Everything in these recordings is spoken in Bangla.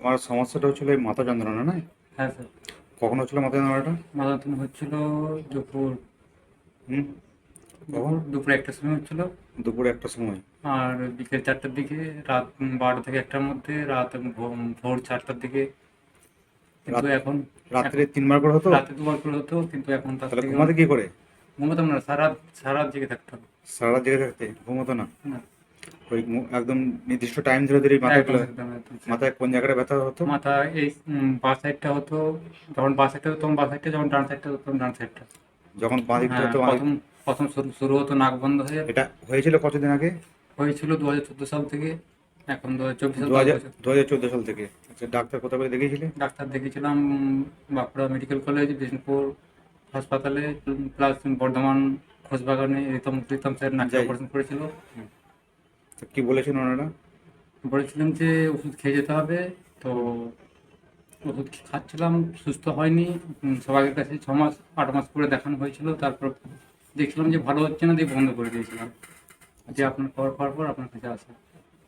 তোমার সমস্যাটা হচ্ছিল এই মাথা যন্ত্রণা না হ্যাঁ স্যার। কখন হচ্ছিল মাথা যন্ত্রণাটা? মাদাতন হচ্ছিল দুপুর হুম? দুপুর দুপুর একটার সময় হচ্ছিল। দুপুর একটা সময়। আর বিকেল চারটার দিকে রাত বারোটা থেকে একটার মধ্যে রাত ভোর চারটার দিকে। কিন্তু এখন রাত্রে তিনবার করে হতো? রাতে দুবার করে হতো কিন্তু এখন তাহলে ঘুমাতে কি করে? ঘুমাতাম না সারা সারা জেগে থাকতাম সারা জেগে থাকতে? ঘুমতো না। না, ওই একদম নির্দিষ্ট টাইম ধরে ধরে মাথায়। মাথায় কোন জায়গাটা ব্যথা হতো? মাথা এই বাঁ সাইডটা হতো যখন বাঁ সাইডটা হতো তখন বাঁ সাইডটা যখন ডান সাইডটা হতো তখন ডান সাইডটা যখন বাঁ দিকটা হ্যাঁ, হতো প্রথম প্রথম শুরু হতো নাক বন্ধ হয়ে। এটা হয়েছিল কতদিন আগে? হয়েছিল দু হাজার চোদ্দ সাল থেকে এখন দু হাজার চব্বিশ দু হাজার চোদ্দ সাল থেকে। আচ্ছা ডাক্তার কোথাও করে দেখিয়েছিলে? ডাক্তার দেখিয়েছিলাম বাঁকুড়া মেডিকেল কলেজ বিষ্ণুপুর হাসপাতালে প্লাস বর্ধমান খোঁজবাগানে রিতম প্রীতম স্যার নাকি অপারেশন করেছিল। কি বলেছেন ওনারা? বলেছিলেন যে ওষুধ খেয়ে যেতে হবে তো ওষুধ খাচ্ছিলাম সুস্থ হয়নি। সবাইয়ের কাছে ছ মাস আট মাস করে দেখানো হয়েছিল তারপর দেখছিলাম যে ভালো হচ্ছে না দিয়ে বন্ধ করে দিয়েছিলাম। যে আপনার খবর পাওয়ার পর আপনার কাছে আসা।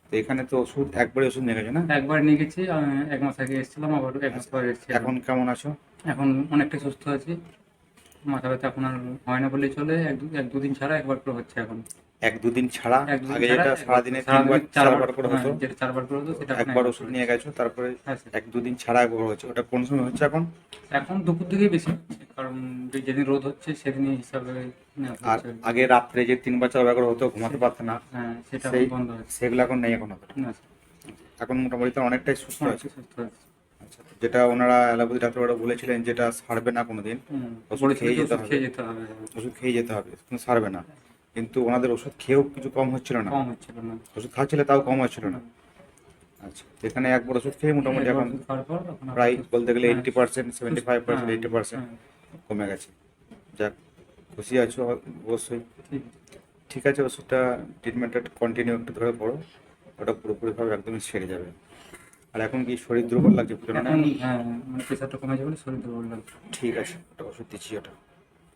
তো এখানে তো ওষুধ একবারে ওষুধ নিয়ে গেছে না? একবার নিয়ে গেছি এক মাস আগে এসেছিলাম আবার এক মাস পরে এসেছি। এখন কেমন আছো? এখন অনেকটাই সুস্থ আছি। মাথা ব্যথা এখন আর হয় না বলেই চলে এক দু- এক দুদিন ছাড়া একবার করে হচ্ছে এখন এক দুদিন ছাড়া এক দুদিন আগে ছাড়া যেটা একবার- সারাদিনে সারাদিনে তিনবার চারবার করে হ্যাঁ, হতো যেটা চারবার করে হতো সেটা এখন একবার একবার ওষুধ করে। নিয়ে গেছো তারপরে হ্যাঁ স্যার। এক দুদিন ছাড়া একবার হচ্ছে ওটা কোন সময় হচ্ছে এখন এখন দুপুর দিকেই বেশি হচ্ছে কারণ যে- যেদিন রোদ হচ্ছে সেদিনই হিসাবে নেওয়া আর হচ্ছে। আগে রাত্রে যে তিনবার চারবার করে হতো ঘুমাতে পারতো না হ্যাঁ সেটা সেই এখন বন্ধ হচ্ছে সেগুলো এখন নেই এখন অতটা। না স্যার, এখন মোটামুটি তো অনেকটাই সুস্থ আছে অনেকটাই সুস্থ আছে যেটা ওনারা অ্যালোপ্যাথি ডাক্তারবাবু বলেছিলেন যেটা সারবে না কোনোদিন ওষুধ খেয়ে যেতে হবে। ওষুধ খেয়ে যেতে হবে কিন্তু সারবে না। কিন্তু ওনাদের ওষুধ খেয়েও কিছু কম হচ্ছিল না। কম হচ্ছিল না। ওষুধ খাচ্ছিলে তাও কম হচ্ছিল না। আচ্ছা এখানে একবার ওষুধ খেয়ে মোটামুটি এখন প্রায় বলতে গেলে eighty percent seventy five percent eighty percent কমে গেছে। যাক খুশি আছো অবশ্যই। ঠিক। ঠিক আছে ওষুধটা ট্রিটমেন্টটা কন্টিনিউ একটু ধরে পড়ো। ওটা পুরোপুরিভাবে একদমই সেরে যাবে। আর এখন কি শরীর দুর্বল লাগছে? এখন হ্যাঁ মানে প্রেশারটা কমে যাবে শরীর দুর্বল লাগছে। ঠিক আছে ওটা ওষুধ দিচ্ছি ওটা।